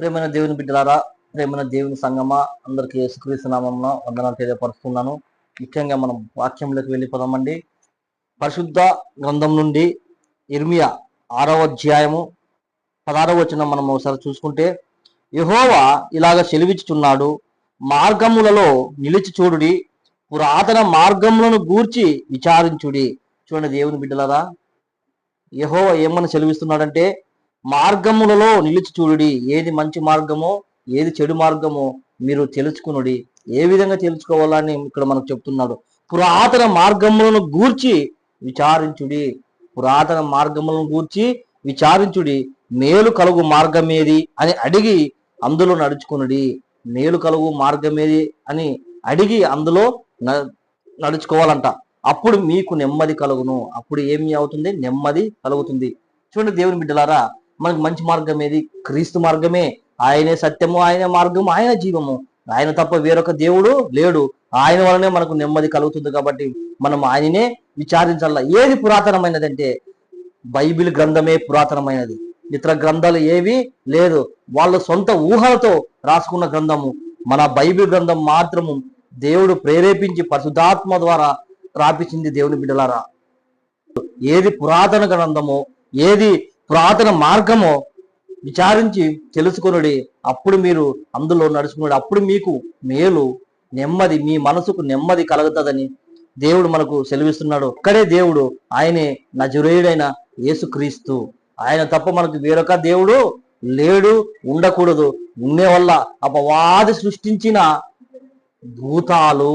ప్రేమైన దేవుని బిడ్డలారా ప్రేమైన దేవుని సంగమా అందరికీ యేసుక్రీస్తు నామంలో వందనాలు తెలియపరుస్తున్నాను. ముఖ్యంగా మనం వాక్యంలోకి వెళ్ళిపోదామండి. పరిశుద్ధ గ్రంథం నుండి ఇర్మియా ఆరవ అధ్యాయము పదారవ వచనం మనం ఒకసారి చూసుకుంటే యహోవా ఇలాగ సెలివిచ్చుచున్నాడు మార్గములలో నిలిచి చూడుడి పురాతన మార్గములను గూర్చి విచారించుడి. చూడండి దేవుని బిడ్డలారా యహోవా ఏమని సెలవిస్తున్నాడంటే మార్గములలో నిలిచి చూడుడి. ఏది మంచి మార్గమో ఏది చెడు మార్గమో మీరు తెలుసుకునుడి. ఏ విధంగా తెలుసుకోవాలని ఇక్కడ మనకు చెప్తున్నాడు. పురాతన మార్గములను గూర్చి విచారించుడి. పురాతన మార్గములను గూర్చి విచారించుడి. మేలు కలుగు మార్గం ఏది అని అడిగి అందులో నడుచుకునుడి. మేలు కలుగు మార్గం ఏది అని అడిగి అందులో న- నడుచుకోవాలంట. అప్పుడు మీకు నెమ్మది కలుగును. అప్పుడు ఏమి అవుతుంది? నెమ్మది కలుగుతుంది. చూడండి దేవుని బిడ్డలారా మనకు మంచి మార్గం ఏది? క్రీస్తు మార్గమే. ఆయనే సత్యము ఆయన మార్గము ఆయన జీవము. ఆయన తప్ప వేరొక దేవుడు లేడు. ఆయన వలనే మనకు నెమ్మది కలుగుతుంది కాబట్టి మనం ఆయననే విచారించాల? ఏది పురాతనమైనది అంటే బైబిల్ గ్రంథమే పురాతనమైనది. ఇతర గ్రంథాలు ఏవి లేదు. వాళ్ళ సొంత ఊహలతో రాసుకున్న గ్రంథము. మన బైబిల్ గ్రంథం మాత్రము దేవుడు ప్రేరేపించి పరిశుధాత్మ ద్వారా రాపించింది దేవుని బిడ్డలారా. ఏది పురాతన గ్రంథమో ఏది పురాతన మార్గము విచారించి తెలుసుకొనుడి. అప్పుడు మీరు అందులో నడుచుకున్నాడు అప్పుడు మీకు మేలు నెమ్మది మీ మనసుకు నెమ్మది కలుగుతుందని దేవుడు మనకు సెలవిస్తున్నాడు. ఒక్కడే దేవుడు ఆయనే నజరేయుడైన యేసుక్రీస్తు. ఆయన తప్ప మనకు వేరొక దేవుడు లేడు ఉండకూడదు. ఉండే వల్ల అపవాది సృష్టించిన భూతాలు.